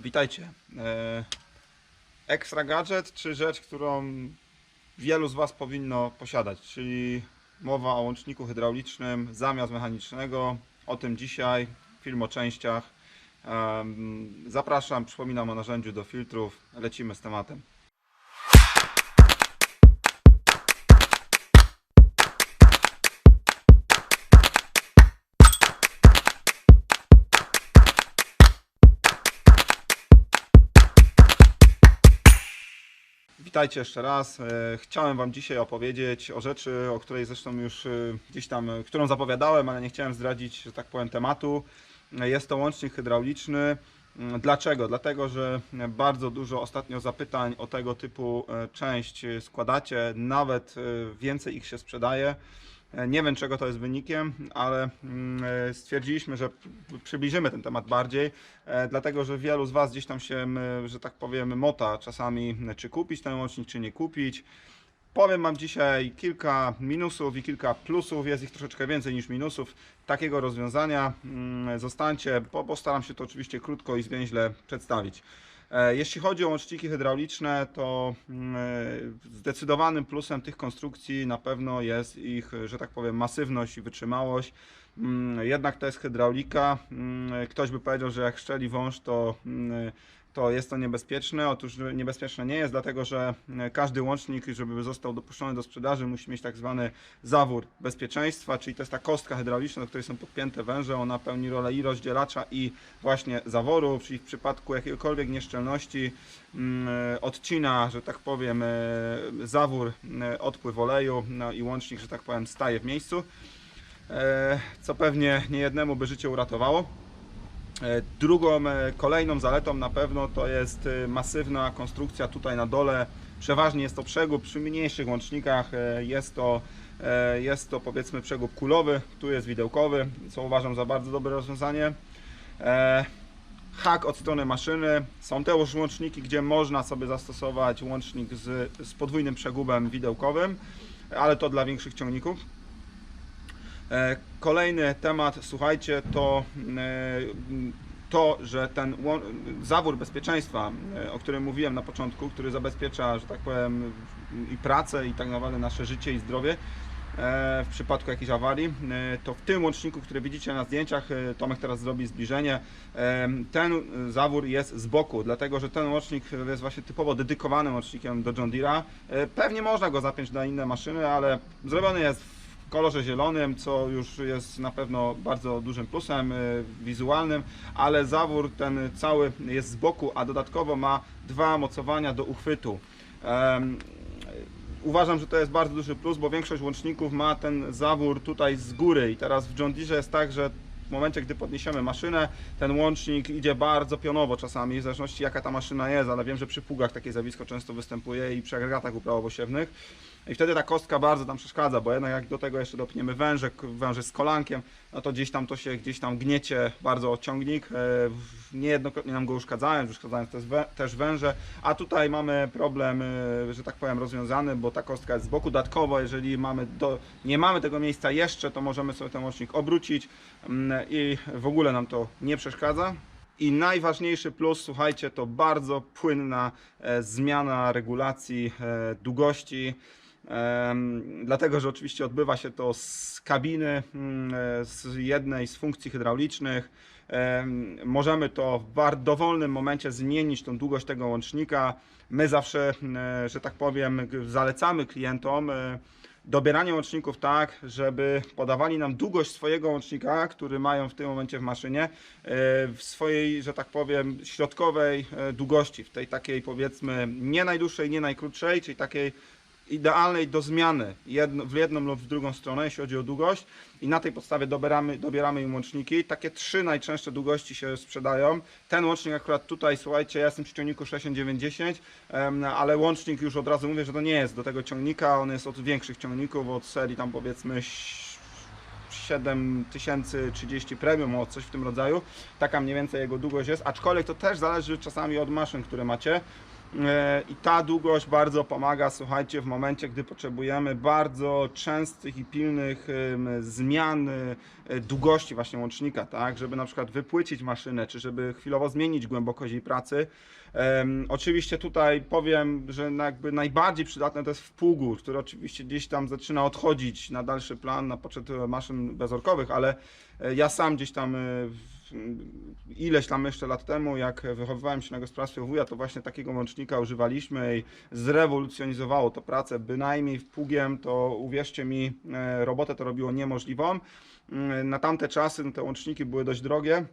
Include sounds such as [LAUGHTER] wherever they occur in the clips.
Witajcie. E, Extra gadżet, czy rzecz, którą wielu z Was powinno posiadać, czyli mowa o łączniku hydraulicznym zamiast mechanicznego. O tym dzisiaj, film o częściach. Zapraszam, przypominam o narzędziu do filtrów. Lecimy z tematem. Witajcie jeszcze raz. E, Chciałem Wam dzisiaj opowiedzieć o rzeczy, o której zresztą już e, gdzieś tam, e, którą zapowiadałem, ale nie chciałem zdradzić, że tak powiem, tematu. Jest to łącznik hydrauliczny. Mm, Dlaczego? Dlatego, że bardzo dużo ostatnio zapytań o tego typu część składacie, nawet więcej ich się sprzedaje. E, Nie wiem, czego to jest wynikiem, ale mm, e, stwierdziliśmy, że przybliżymy ten temat bardziej, e, dlatego że wielu z Was gdzieś tam się, że tak powiem, mota czasami, czy kupić ten łącznik, czy nie kupić. Powiem Wam dzisiaj kilka minusów i kilka plusów, jest ich troszeczkę więcej niż minusów takiego rozwiązania. Mm, Zostańcie, bo postaram się to oczywiście krótko i zwięźle przedstawić. E, Jeśli chodzi o łączniki hydrauliczne, to mm, e, zdecydowanym plusem tych konstrukcji na pewno jest ich, że tak powiem, masywność i wytrzymałość. Mm, Jednak to jest hydraulika. Mm, Ktoś by powiedział, że jak szczeli wąż, to, to jest to niebezpieczne. Otóż niebezpieczne nie jest, dlatego że mm, każdy łącznik, żeby został dopuszczony do sprzedaży, musi mieć tak zwany zawór bezpieczeństwa, czyli to jest ta kostka hydrauliczna, do której są podpięte węże. Ona pełni rolę i rozdzielacza, i właśnie zaworu, czyli w przypadku jakiejkolwiek nieszczelności mm, odcina, że tak powiem, e, zawór, e, odpływ oleju no i łącznik, że tak powiem, staje w miejscu. E, co pewnie niejednemu by życie uratowało. E, Drugą, e, kolejną zaletą na pewno to jest e, masywna konstrukcja tutaj na dole. Przeważnie jest to przegub, przy mniejszych łącznikach jest to, jest to powiedzmy przegub kulowy, tu jest widełkowy, co uważam za bardzo dobre rozwiązanie. Hak od strony maszyny. Są też łączniki, gdzie można sobie zastosować łącznik z, z podwójnym przegubem widełkowym, ale to dla większych ciągników. E, Kolejny temat, słuchajcie, to e, to, że ten zawór bezpieczeństwa, e, o którym mówiłem na początku, który zabezpiecza, że tak powiem, i pracę, i tak naprawdę nasze życie i zdrowie w przypadku jakiejś awarii, to w tym łączniku, który widzicie na zdjęciach, Tomek teraz zrobi zbliżenie, ten zawór jest z boku, dlatego że ten łącznik jest właśnie typowo dedykowanym łącznikiem do John Deere'a. Pewnie można go zapiąć na inne maszyny, ale zrobiony jest w kolorze zielonym, co już jest na pewno bardzo dużym plusem y, wizualnym, ale zawór ten cały jest z boku, a dodatkowo ma dwa mocowania do uchwytu. Uważam, że to jest bardzo duży plus, bo większość łączników ma ten zawór tutaj z góry i teraz w John Deere jest tak, że w momencie, gdy podniesiemy maszynę, ten łącznik idzie bardzo pionowo czasami, w zależności jaka ta maszyna jest, ale wiem, że przy pługach takie zjawisko często występuje i przy agregatach uprawowosiewnych. I wtedy ta kostka bardzo tam przeszkadza, bo jednak jak do tego jeszcze dopniemy węże, k- węże z kolankiem, no to gdzieś tam to się gdzieś tam gniecie bardzo ciągnik. E, Niejednokrotnie nam go uszkadzałem, uszkadzałem też, wę- też węże, a tutaj mamy problem, e, że tak powiem, rozwiązany, bo ta kostka jest z boku. Dodatkowo, jeżeli mamy do, nie mamy tego miejsca jeszcze, to możemy sobie ten łącznik obrócić mm, i w ogóle nam to nie przeszkadza. I najważniejszy plus, słuchajcie, to bardzo płynna e, zmiana regulacji e, długości. Dlatego, że oczywiście odbywa się to z kabiny, mm, e, z jednej z funkcji hydraulicznych. Em, Możemy to w dowolnym momencie zmienić tą długość tego łącznika. My zawsze, e, że tak powiem, zalecamy klientom dobieranie łączników tak, żeby podawali nam długość swojego łącznika, który mają w tym momencie w maszynie, e, w swojej, że tak powiem, środkowej e, długości, w tej takiej powiedzmy nie najdłuższej, nie najkrótszej, czyli takiej idealnej do zmiany jedno, w jedną lub w drugą stronę, jeśli chodzi o długość i na tej podstawie dobieramy, dobieramy im łączniki. Takie trzy najczęstsze długości się sprzedają. Ten łącznik akurat tutaj, słuchajcie, ja jestem przy ciągniku 6910, em, ale łącznik już od razu mówię, że to nie jest do tego ciągnika, on jest od większych ciągników, od serii tam powiedzmy 7030 premium, o coś w tym rodzaju. Taka mniej więcej jego długość jest, aczkolwiek to też zależy czasami od maszyn, które macie. E, I ta długość bardzo pomaga, słuchajcie, w momencie, gdy potrzebujemy bardzo częstych i pilnych zmian e, długości właśnie łącznika, tak, żeby na przykład wypłycić maszynę, czy żeby chwilowo zmienić głębokość jej pracy. Oczywiście tutaj powiem, że jakby najbardziej przydatne to jest wpługór, który oczywiście gdzieś tam zaczyna odchodzić na dalszy plan na poczet maszyn bezorkowych, ale e, ja sam gdzieś tam ileś tam jeszcze lat temu, jak wychowywałem się na gospodarstwie wuja, to właśnie takiego łącznika używaliśmy i zrewolucjonizowało to pracę, bynajmniej wpługiem, to uwierzcie mi, e, robotę to robiło niemożliwą. Mm, Na tamte czasy no, te łączniki były dość drogie.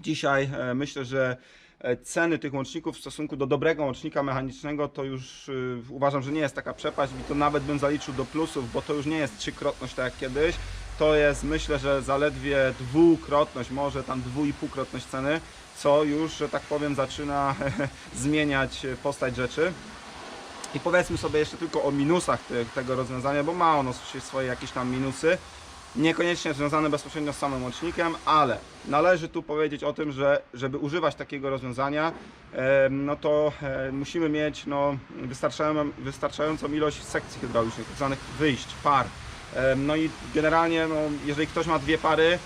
Dzisiaj e, myślę, że e, ceny tych łączników w stosunku do dobrego łącznika mechanicznego to już uważam, że nie jest taka przepaść i to nawet bym zaliczył do plusów, bo to już nie jest trzykrotność tak jak kiedyś. To jest myślę, że zaledwie dwukrotność, może tam dwu i półkrotność ceny, co już, że tak powiem, zaczyna [LAUGHS] zmieniać postać rzeczy. I powiedzmy sobie jeszcze tylko o minusach te, tego rozwiązania, bo ma ono swoje jakieś tam minusy niekoniecznie związane bezpośrednio z samym łącznikiem, ale należy tu powiedzieć o tym, że żeby używać takiego rozwiązania, no to musimy mieć no, wystarczającą, ilość sekcji hydraulicznych, tak zwanych wyjść, par. No i generalnie, no, jeżeli ktoś ma dwie pary,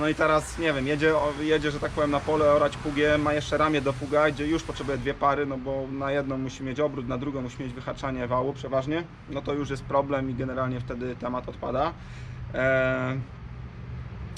no i teraz, nie wiem, jedzie, jedzie, że tak powiem, na pole orać pługiem, ma jeszcze ramię do pługa, gdzie już potrzebuje dwie pary, no bo na jedną musi mieć obrót, na drugą musi mieć wyhaczanie wału przeważnie, no to już jest problem i generalnie wtedy temat odpada. E,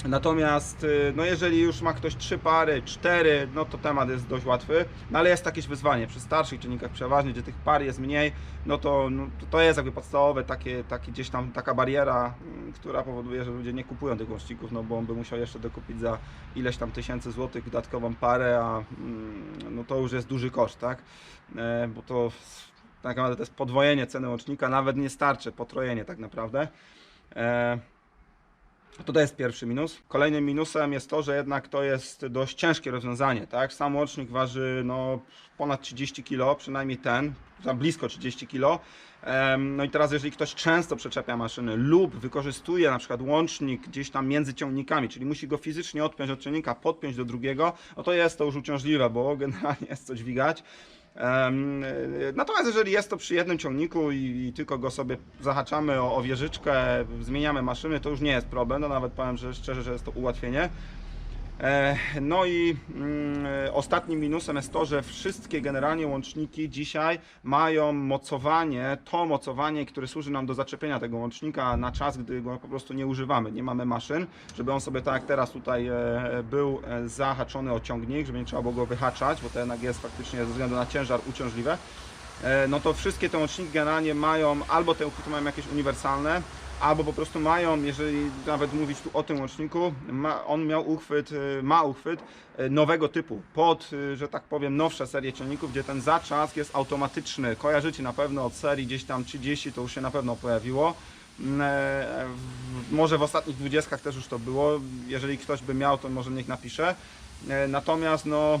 Natomiast, y, no jeżeli już ma ktoś trzy pary, cztery, no to temat jest dość łatwy, no ale jest jakieś wyzwanie przy starszych czynnikach przeważnie, gdzie tych par jest mniej, no to, no to- jest jakby podstawowe takie, takie gdzieś tam taka bariera, mm, która powoduje, że ludzie nie kupują tych łączników, no bo on by musiał jeszcze dokupić za ileś tam tysięcy złotych dodatkową parę, a mm, no to już jest duży koszt, tak? E, Bo to tak naprawdę to jest podwojenie ceny łącznika, nawet nie starczy, potrojenie tak naprawdę. E, to to jest pierwszy minus. Kolejnym minusem jest to, że jednak to jest dość ciężkie rozwiązanie. Tak? Sam łącznik waży no, ponad 30 kg, przynajmniej ten, za blisko 30 kg. No i teraz, jeżeli ktoś często przeczepia maszyny lub wykorzystuje na przykład łącznik gdzieś tam między ciągnikami, czyli musi go fizycznie odpiąć od ciągnika, podpiąć do drugiego, no to jest to już uciążliwe, bo generalnie jest co dźwigać. Y, Natomiast jeżeli jest to przy jednym ciągniku i, i tylko go sobie zahaczamy o, o wieżyczkę, zmieniamy maszyny, to już nie jest problem. No nawet powiem że szczerze, że jest to ułatwienie. E, No i mm, e, ostatnim minusem jest to, że wszystkie generalnie łączniki dzisiaj mają mocowanie, to mocowanie, które służy nam do zaczepienia tego łącznika na czas, gdy go po prostu nie używamy, nie mamy maszyn, żeby on sobie tak jak teraz tutaj e, był zahaczony o ciągnik, żeby nie trzeba było go wyhaczać, bo to jednak jest faktycznie ze względu na ciężar uciążliwe. No to wszystkie te łączniki generalnie mają albo te uchwyty mają jakieś uniwersalne, albo po prostu mają, jeżeli nawet mówić tu o tym łączniku, ma, on miał uchwyt, y, ma uchwyt y, nowego typu, pod, y, że tak powiem, nowsze serie ciągników, gdzie ten zatrzask jest automatyczny. Kojarzycie na pewno od serii gdzieś tam 30, to już się na pewno pojawiło. Mm, e, Może w ostatnich 20 też już to było. Jeżeli ktoś by miał, to może niech napisze. E, Natomiast no, e,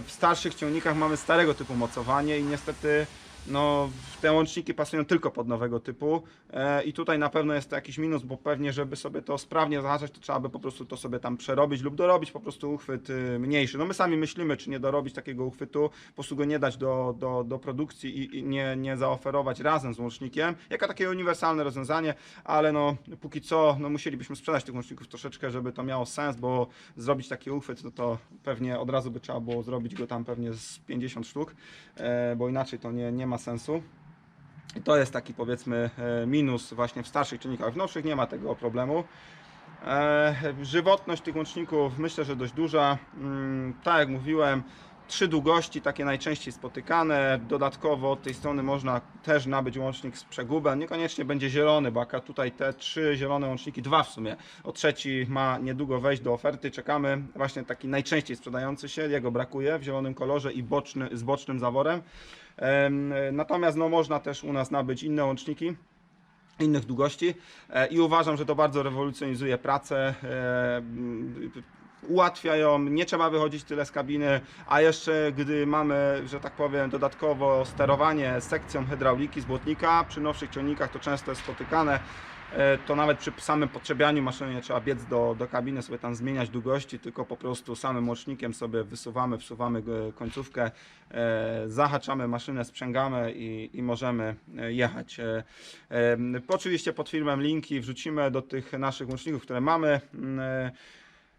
w starszych ciągnikach mamy starego typu mocowanie i niestety no, te łączniki pasują tylko pod nowego typu e, i tutaj na pewno jest to jakiś minus, bo pewnie, żeby sobie to sprawnie zahaczać, to trzeba by po prostu to sobie tam przerobić lub dorobić po prostu uchwyt y, mniejszy. No my sami myślimy, czy nie dorobić takiego uchwytu, po prostu go nie dać do, do, do produkcji i, i nie, nie zaoferować razem z łącznikiem, jako takie uniwersalne rozwiązanie, ale no póki co no, musielibyśmy sprzedać tych łączników troszeczkę, żeby to miało sens, bo zrobić taki uchwyt, no to pewnie od razu by trzeba było zrobić go tam pewnie z 50 sztuk, e, bo inaczej to nie, nie ma sensu. I to jest taki powiedzmy e, minus właśnie w starszych czynnikach. W nowszych nie ma tego problemu. E, żywotność tych łączników myślę, że dość duża. Mm, tak jak mówiłem, trzy długości takie najczęściej spotykane. Dodatkowo od tej strony można też nabyć łącznik z przegubem. Niekoniecznie będzie zielony, bo akurat tutaj te trzy zielone łączniki, dwa w sumie. O trzeci ma niedługo wejść do oferty. Czekamy. Właśnie taki najczęściej sprzedający się. Jego brakuje w zielonym kolorze i boczny, z bocznym zaworem. Em, Natomiast no, można też u nas nabyć inne łączniki innych długości e, i uważam, że to bardzo rewolucjonizuje pracę. E, m, Ułatwia ją, nie trzeba wychodzić tyle z kabiny, a jeszcze gdy mamy, że tak powiem, dodatkowo sterowanie sekcją hydrauliki z błotnika, przy nowszych ciągnikach to często jest spotykane. e, to nawet przy samym potrzebianiu maszyny nie trzeba biec do, do kabiny, sobie tam zmieniać długości, tylko po prostu samym łącznikiem sobie wysuwamy, wsuwamy e, końcówkę, e, zahaczamy maszynę, sprzęgamy i, i możemy jechać. Oczywiście pod filmem linki wrzucimy do tych naszych łączników, które mamy.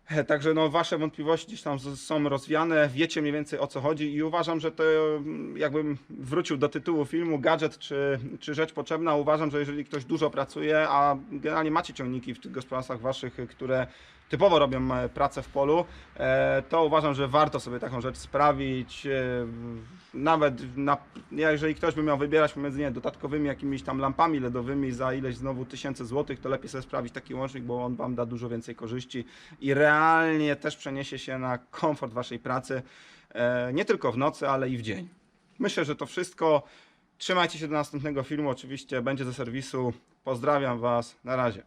[LAUGHS] Także no, wasze wątpliwości gdzieś tam są rozwiane, wiecie mniej więcej o co chodzi i uważam, że to mm, jakbym wrócił do tytułu filmu gadżet czy, czy rzecz potrzebna, uważam, że jeżeli ktoś dużo pracuje, a generalnie macie ciągniki w tych gospodarstwach waszych, które typowo robią e, pracę w polu, e, to uważam, że warto sobie taką rzecz sprawić. e, Nawet na, jeżeli ktoś by miał wybierać pomiędzy nie, dodatkowymi jakimiś tam lampami LEDowymi za ileś znowu tysięcy złotych, to lepiej sobie sprawić taki łącznik, bo on wam da dużo więcej korzyści i realnie też przeniesie się na komfort waszej pracy, e, nie tylko w nocy, ale i w dzień. Myślę, że to wszystko. Trzymajcie się do następnego filmu. Oczywiście będzie ze serwisu. Pozdrawiam Was. Na razie.